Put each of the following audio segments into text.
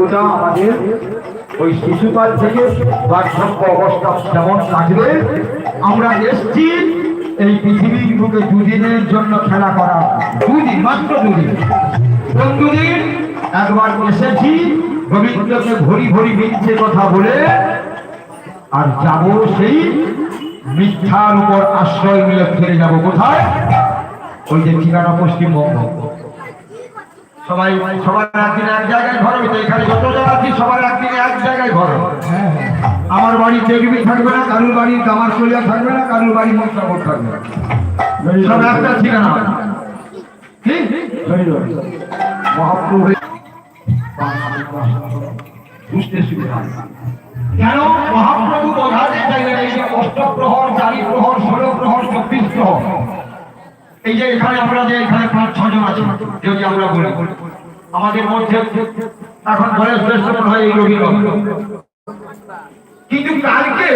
নামযজ্ঞটা আমাদের ওই শিশুকাল থেকে বার্ধক্য অবস্থা যেমন কাটবে আমরা এসছি এই পৃথিবীর বুকে দুদিনের জন্য খেলা করা। দুদিন, মাত্র দুদিন। কোন দুদিন একবার এসেছি গোবিন্দকে ভরি ভরি মিথ্যে কথা বলে আর যাব সেই মিথ্যার উপর আশ্রয় নিয়ে ফিরে যাব কোথায়? ওই যে ঠিকানা পশ্চিমবঙ্গ। সবাই সবার একদিন এক জায়গায় ঘর হইতো এখানে যত জায়গা আছি সবার একদিন এক জায়গায় ঘর। আমার বাড়ি টেকবি থাকবে না কারুর বাড়ি কামার কলিয়া থাকবে না কারুর বাড়ি মন্ত্রাবর থাকবে না। সব একটা ঠিকানা। মহাপ্রভু। বুঝতে সুবিধা কেন? মহাপ্রভু বোঝাতে চাইলেন এই যে অষ্টপ্রহর চারি প্রহর ষোলো প্রহর চব্বিশ প্রহর এই যে এখানে আমরা যে এখানে পাঁচ, ছজন আছি যদি আমরা বলি। আমাদের মধ্যে এখন শ্রেষ্ঠ হয় এই রবিবাবু কিন্তু কালকে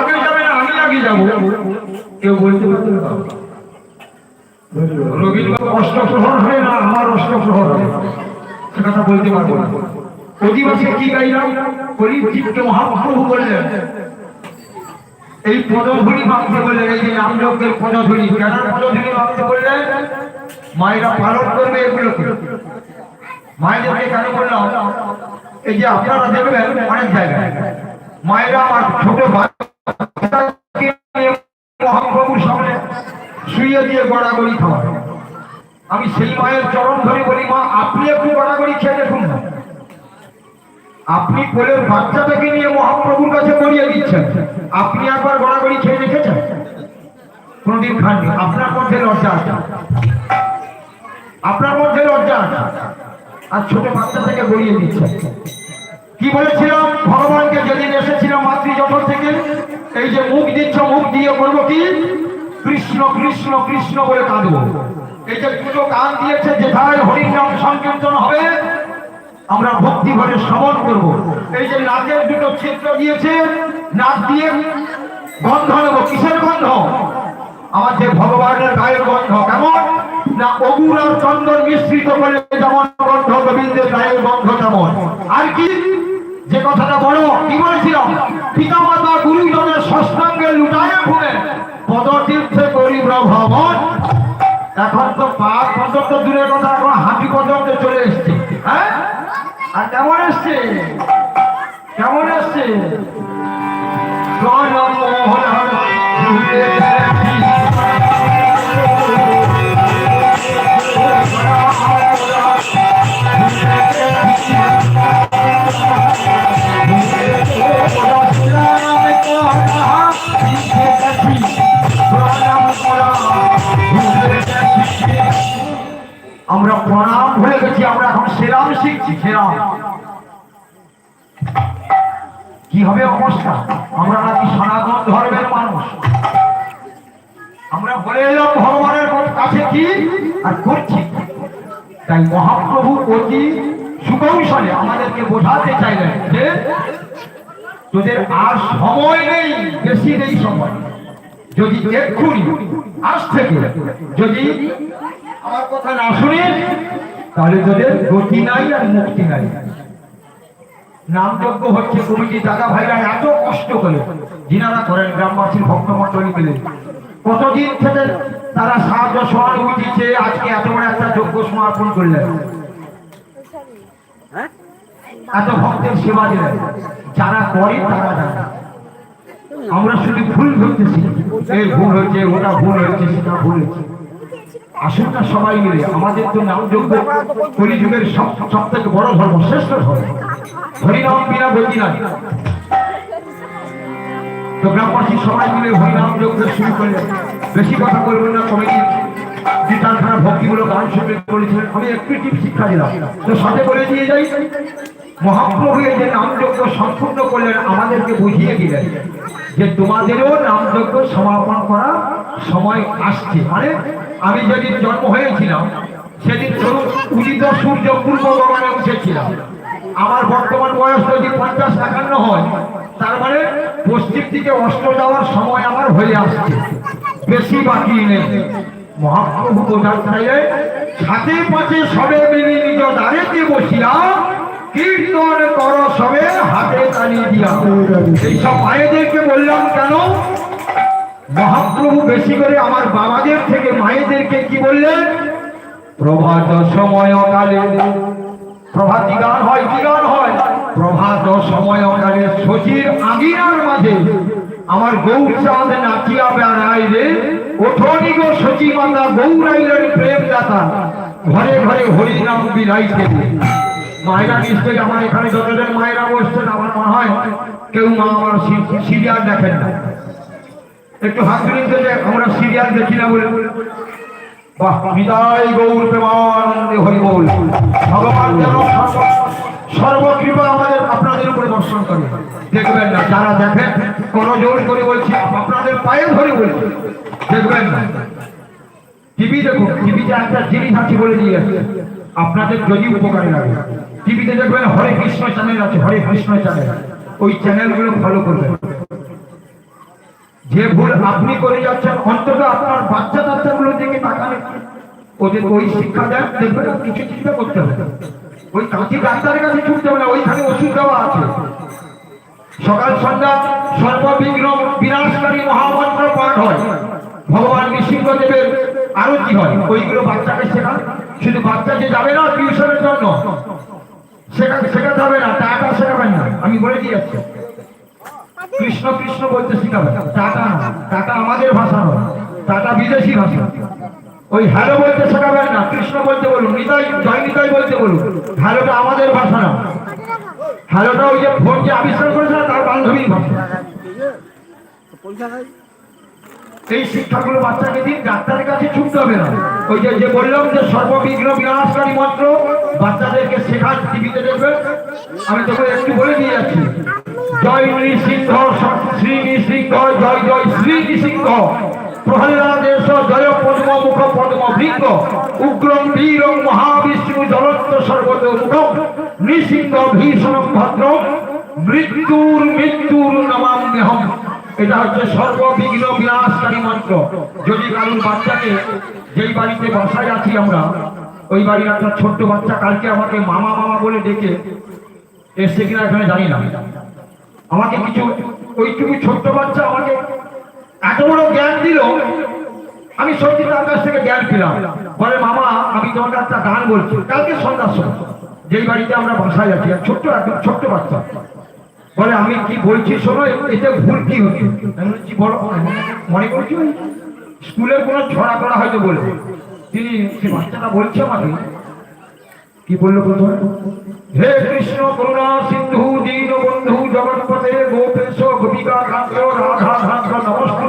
আগে যাবে না আমি আগে যাব। কেউ বলতে হবে না, আমার অষ্টপ্রহর হবে। সে কথা বলতে পারব না। অধিবাসী কি গাইলাম? মহাপ্রভু বললেন এই পদধূলি মাপতে বললেন এই যে নামযজ্ঞের পদধূলি কেন পদধূলি মাপতে বললেন মায়েরা পালন করবে এগুলোকে। মায়েদেরকে কেন বললাম এই যে আপনারা দেখবেন অনেক জায়গায়, মায়েরা আমার ছোট মহাপ্রভুর সামনে শুয়ে দিয়ে গড়াগড়ি খাওয়ায়। আমি সেই মায়ের চরণ ধরে বলি, মা, আপনি একটু গড়াগড়ি খেয়ে দেখুন না। আপনি কোলের বাচ্চাটাকে নিয়ে মহাপ্রভুর কাছে গড়িয়ে দিচ্ছেন। আপনি একবার গড়াগড়ি খেয়ে দেখেছেন? কোনদিন খাননি। আপনার মধ্যে লজ্জা আপনার মধ্যে লজ্জা আর ছোট বাচ্চা থেকে গড়িয়ে দিচ্ছেন। কি বলেছিলাম? ভগবানকে যেদিন এসেছিলাম মাতৃজঠর থেকে, এই যে মুখ দিচ্ছ, মুখ দিয়ে করব কি? কৃষ্ণ কৃষ্ণ কৃষ্ণ বলে কাঁদবো। এই যে দুটো কান দিয়েছে, যেথায় হরির নাম সংকীর্তন হবে আমরা ভক্তি ভরে শ্রবণ করব। এই যে নাকের দুটো ছিদ্র দিয়েছে নাক দিয়ে গন্ধ নেব। কিসের গন্ধ? আমার যে ভগবানের গায়ের গন্ধ। কেমন? না অগুর আর চন্দন মিশ্রিত করে যেমন গন্ধ, গোবিন্দের গায়ের গন্ধ আর কি? যে কথাটা বড় কি বলেছিলাম? পিতা মাতা গুরুজনের ষষ্ঠাঙ্গে লুটায় ঘুরে পদতীর্থে গরিব ভ্রমণ এখন তো পাঁচ পর্যন্ত দূরের কথা, এখন হাঁটি পর্যন্ত চলে এসছে। হ্যাঁ? আর কেমন এসছে কেমন এসছে এখন সেরাম কি হবে অবস্থা? আমরা নাকি সনাতন ধর্মের মানুষ। আমরা বলে এলাম ভগবানের কাছে কি আর করছি তাই মহাপ্রভু অতি সুকৌশলে আমাদেরকে বোঝাতে চাইলেন যে তোদের আর সময় নেই, বেশি নেই সময়। যদি এক্ষুনি, আজ থেকে যদি আমার কথা না শুনিস তাহলে তোদের গতি নাই আর মুক্তি নাই। নামযজ্ঞ হচ্ছে কমিটি দাদা ভাইরা এত কষ্ট করে। যিনারা করেন গ্রামবাসীর ভক্তমন্ডলী মিলে। কতদিন থেকে তারা সাহায্য সহানুভূতি চেয়ে আজকে এত বড় একটা যোগ্য সমর্পণ করলেন। এত ভক্তের সেবা দিলেন। যারা করে তারা জানে আমরা শুধু ভুল ধরতেছি এই ভুল হয়েছে ওটা ভুল হয়েছে সেটা ভুল হয়েছে। আসলটা সবাই মিলে আমাদের তো নামযোগ্য কলিযুগের সব সব থেকে বড় ধর্ম, শ্রেষ্ঠ ধর্ম। হরিনাম বিনা গতি নাই। তো গ্রামবাসী সবাই মিলে হরিনাম যোগ্য শুরু করলেন। বেশি কথা বলবেন না, কমিটি গান আমি একটু টিপ শিক্ষা দিলাম। তো সাথে দিয়ে যাই। যে নামযজ্ঞ সম্পূর্ণ করলেন, আমাদেরকে বুঝিয়ে দিলেন যে তোমাদেরও নামযজ্ঞ সমাপন করা সময় আসছে। মানে আমি যেদিন জন্ম হয়েছিলাম, সেদিন ধরুন উদিত সূর্য পূর্ব গগনে উঠেছিলাম। আমার বর্তমান বয়স যদি পঞ্চাশ একান্ন হয়, তার মানে পশ্চিম দিকে অস্ত যাওয়ার সময় আমার হয়ে আসছে। বেশি বাকি নেই। মহাপ্রভু বোঝার চাইলে সাথে পাঁচে সবে মিলি নিজ দাঁড়েতে বসিয়া কীর্তন কর সবে হাতে তালি দিয়া এইসব মায়েদেরকে বললাম, কেন? মহাপ্রভু বেশি করে আমার বাবাদের থেকে মায়েদেরকে কি বললেন? প্রভাত সময় কালে প্রভাত গান হয় কি হয়। প্রভাত সময় কালে শচীর আগিনার মাঝে আমার গৌরচাঁদ নাচিয়া বেড়াই রে ওঠনি গো শচী মাতা গৌরাইলের প্রেম দাতা ঘরে ঘরে হরি নাম বিলাইতে মায়েরা নিশ্চয়ই আমার এখানে যতজন মায়েরা বসছেন, আমার মনে হয়, কেউ মা আমার সিরিয়াল দেখেন না। একটু হাত তুলুন তো যে আমরা সিরিয়াল দেখি না বলে। বাহ, বিদায় গৌর প্রেমানন্দে হরি বল ভগবান যেন সর্ব- সর্বকৃপা আমাদের আপনাদের উপরে বর্ষণ করে। দেখবেন না, যারা দেখেন কোন জোর করে বলছি, আপনাদের পায়ে ধরে বলছি। দেখবেন না টিভি দেখুন টিভিতে একটা জিনিস আছে বলে দিয়ে আপনাদের যদি উপকারে লাগে। টিভিতে দেখবেন, হরে কৃষ্ণ চ্যানেল আছে, হরে কৃষ্ণ চ্যানেল ওই চ্যানেলগুলো ফলো করবেন। যে ভুল আপনি করে যাচ্ছেন, অন্তত আপনার বাচ্চা বাচ্চাগুলো দিকে একটু। ওদের ওই শিক্ষা দেন, দেখবেন কিছু চিন্তা করতে হবে ওই কাঁচি ডাক্তারের কাছে ছুটতে হবে না, ওইখানে ওষুধ দেওয়া আছে। সকাল সন্ধ্যা সর্ববিঘ্ন বিনাশকারী মহামন্ত্র পাঠ হয়। ভগবান নৃসিংহদেবের আরও কি হয় ওইগুলো বাচ্চাকে শেখান শুধু বাচ্চা যে যাবে না টিউশনের জন্য শেখাতে শেখাতে হবে না, টাকা শেখাবেন না। আমি বলে দিয়েছি। কৃষ্ণ কৃষ্ণ বলতে শিখাবে। টাটা না টাটা আমাদের ভাষা নয় টাটা বিদেশি ভাষা। ওই হ্যালো বলতে শেখাবেন না, কৃষ্ণ বলতে বলুন, নিতাই, জয় নিতাই বলতে বলুন। হ্যালোটা আমাদের ভাষা না। হ্যালোটা ওই যে ফোন যে আবিষ্কার করেছে তার বান্ধবীর এই শিক্ষাগুলো বাচ্চাকে দিন, ডাক্তারের কাছে ছুটতে হবে না। ওই যে যে বললাম যে সর্ববিঘ্ন বিনাশকারী মন্ত্র, বাচ্চাদেরকে শেখান টিভিতে দেখবে। আমি তোকে একটু বলে দিয়ে যাচ্ছি। জয় নৃসিংহ, শ্রী নৃসিংহ, জয় জয় শ্রী নৃসিংহ। প্রহ্লাদেশ যদি কারুর বাচ্চাকে যেই বাড়িতে বাসায় আছি আমরা, ওই বাড়ির একটা ছোট্ট বাচ্চা কালকে আমাকে মামা মামা বলে ডেকে এসছে কিনা এখানে জানি না। আমাকে কিছু, ওইটুকু ছোট্ট বাচ্চা আমাকে এত বড় জ্ঞান দিল, আমি সত্যি তার কাছ থেকে জ্ঞান পেলাম। বলে, মামা, আমি একটা গান বলছি। কালকে সন্ধ্যার সময় যেই বাড়িতে আমরা বাসায় আছি ছোট্ট, একদম ছোট্ট বাচ্চা। বলে, আমি কি বলছি শোনো, এতে ভুল কি হচ্ছে? বলো, মনে করছি? স্কুলের কোনো ছড়া করা হয়তো বলবে। তিনি সে বাচ্চাটা বলছে আমাকে। কি বলল প্রথমে? হে কৃষ্ণ করুণা সিন্ধু দীন বন্ধু জগৎপতে গোপেশ, গোপিকা কান্ত রাধা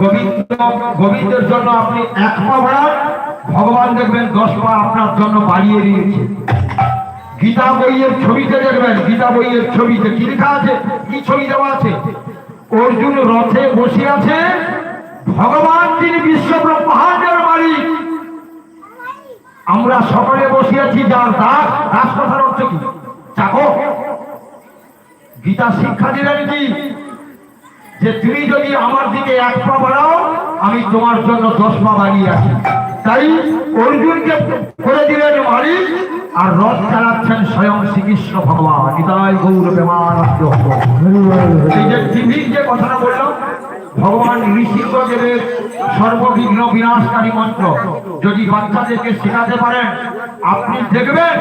গোবিন্দ, গোবিন্দের জন্য আপনি এক পা বাড়ান ভগবান দেখবেন দশ পা আপনার জন্য বাড়িয়ে দিয়েছে। গীতা বইয়ের ছবিতে দেখবেন, গীতা বইয়ের ছবিতে কি লেখা আছে? কি ছবি দেওয়া আছে? অর্জুন রথে বসে আছে। ভগবান তিনি বিশ্ব মালিক। আমরা সকলে বসে আছি, যার দাস দাস অর্থ কি? চাকর। গীতা শিক্ষা দিলেন কি? যে তুমি যদি আমার দিকে এক পা বাড়াও, আমি তোমার জন্য দশ পা বাড়িয়ে আছি তাই অর্জুনকে করে দিলেন মালিক, আর রথ চালাচ্ছেন স্বয়ং শ্রীকৃষ্ণ ভগবান। হৃদয় গৌর টিভির যে কথাটা বললাম ভগবান ঋষিদেবের সর্ববিঘ্ন বিনাশকারী মন্ত্র, যদি বাচ্চাদেরকে শেখাতে পারেন, আপনি দেখবেন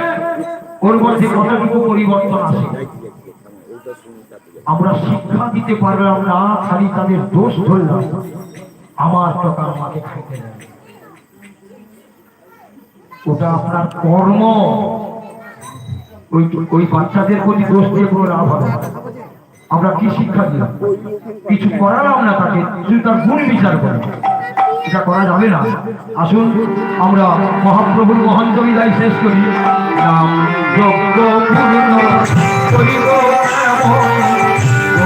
ওর মধ্যে কতটুকু পরিবর্তন আসে। আমরা শিক্ষা দিতে পারলাম না, খালি তাদের দোষ ধরলাম। আমার টাকা আমাকে দেয় ওটা আপনার কর্ম। ওই ওই বাচ্চাদের প্রতি দোষ দিয়ে কোনো লাভ হবে আমরা কি শিক্ষা দিলাম? কিছু করালাম না তাকে, শুধু তার গুণ বিচার করি। এটা করা যাবে না। আসুন, আমরা মহাপ্রভুর মহান কবিতায় শেষ করি। নাম যজ্ঞ পূর্ণ করিব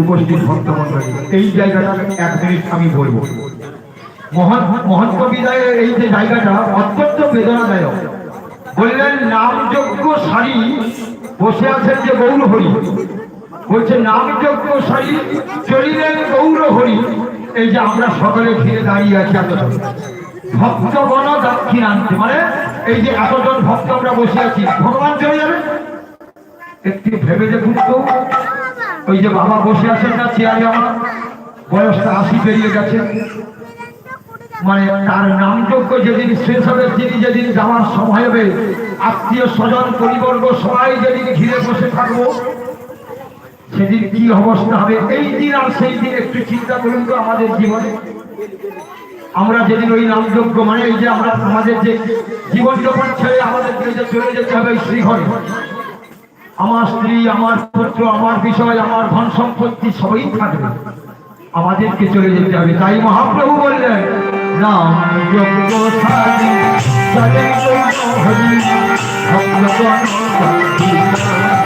উপস্থিত ভক্তমন্ডলী এই জায়গাটা এক মিনিট আমি বলব। মহান মহান কবিতায় এই যে জায়গাটা অত্যন্ত বেদনাদায়ক। বললেন নামযোগ্য শাড়ি বসে আছেন যে গৌর হরি। বলছে নামযোগ্য শাড়ি চলিলেন গৌর হরি। এই যে আমরা সকলে ঘিরে দাঁড়িয়ে আছি এতজন ভক্তগণ দক্ষিণ আনতে মানে এই যে এতজন ভক্ত আমরা বসে আছি, ভগবান চলে যাবে? একটু ভেবে দেখুন তো। ওই যে বাবা বসে আছেন না, চেয়ারে আমার। বয়সটা আশি পেরিয়ে গেছে। মানে তার নামযোগ্য যেদিন শেষ হবে, তিনি যেদিন যাওয়ার সময় হবে, আত্মীয় স্বজন, পরিবর্গ, সবাই যেদিন ঘিরে বসে থাকব, সেদিন কি অবস্থা হবে? এই দিন আর সেই দিন একটু চিন্তা করুন তো আমাদের জীবনে। আমরা যেদিন ওই নামযোগ্য মানে এই যে আমরা আমাদের যে জীবন যাপন ছেড়ে আমাদের চলে যেতে হবে ওই শ্রীঘরে আমার স্ত্রী আমার পুত্র আমার বিষয় আমার ধন সম্পত্তি সবই থাকবে আমাদেরকে চলে যেতে হবে তাই মহাপ্রভু বললেন নাম ভক্তি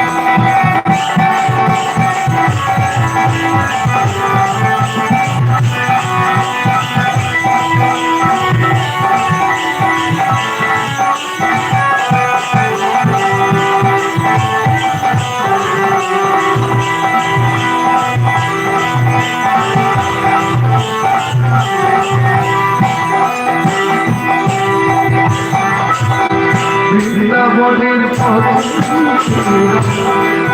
পথ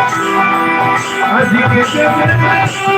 আজকে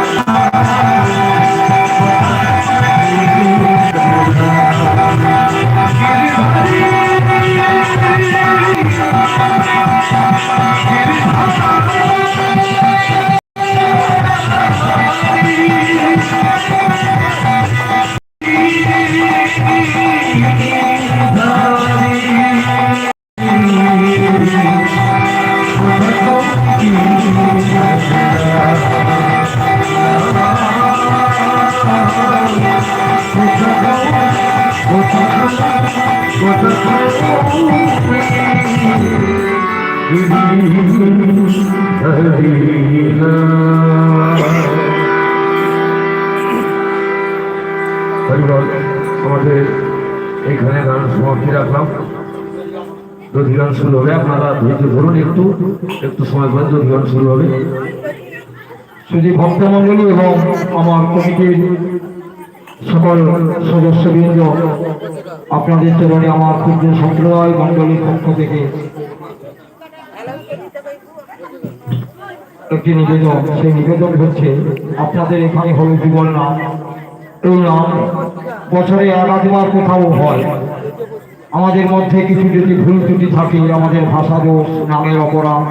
গান শুরু হবে। আপনারা ধৈর্য ধরুন একটু। একটু সময় পর যদি গান শুরু হবে। শুধু ভক্তমণ্ডলী এবং আমার কমিটির সকল সদস্যবৃন্দ, আপনাদের চরণে আমার ক্ষুদ্র সম্প্রদায় মণ্ডলীর পক্ষ থেকে একটি নিবেদন। সেই নিবেদন হচ্ছে, আপনাদের এখানে হলো জীবন নাম। এই নাম বছরে একাধিবার কোথাও হয়। আমাদের মধ্যে কিছু যদি ভুল ত্রুটি থাকে আমাদের ভাষা দোষ নামের অপরাধ,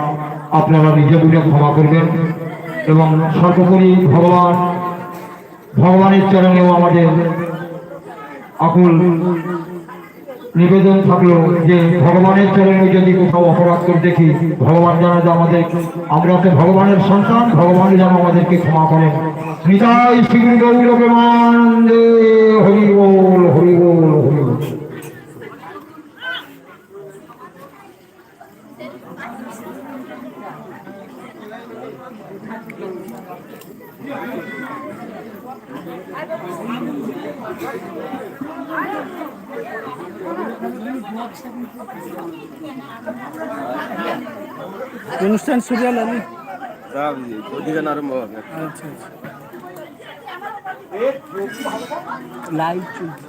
আপনারা নিজে বুঝে ক্ষমা করবেন এবং সর্বোপরি ভগবান, ভগবানের চরণেও আমাদের আকুল নিবেদন থাকল যে ভগবানের চরণে যদি কোথাও অপরাধ করে দেখি, ভগবান যেন যে আমাদের, আমরা তো ভগবানের সন্তান ভগবান যেন আমাদেরকে ক্ষমা করেন। নিতাই শ্রী গৌর হরি বল হরি বল, হরি বল অনুষ্ঠান সিরিয়াল আমি অধিকার আরম্ভ হবে। আচ্ছা আচ্ছা। লাইভ চলছে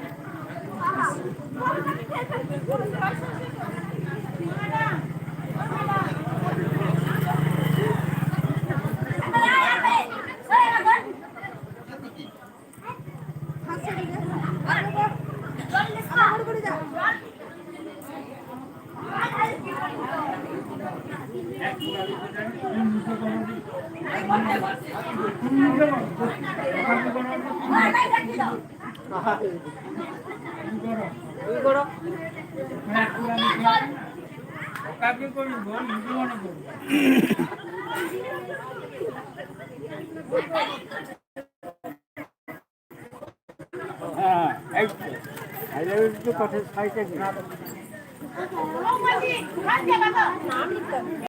কথা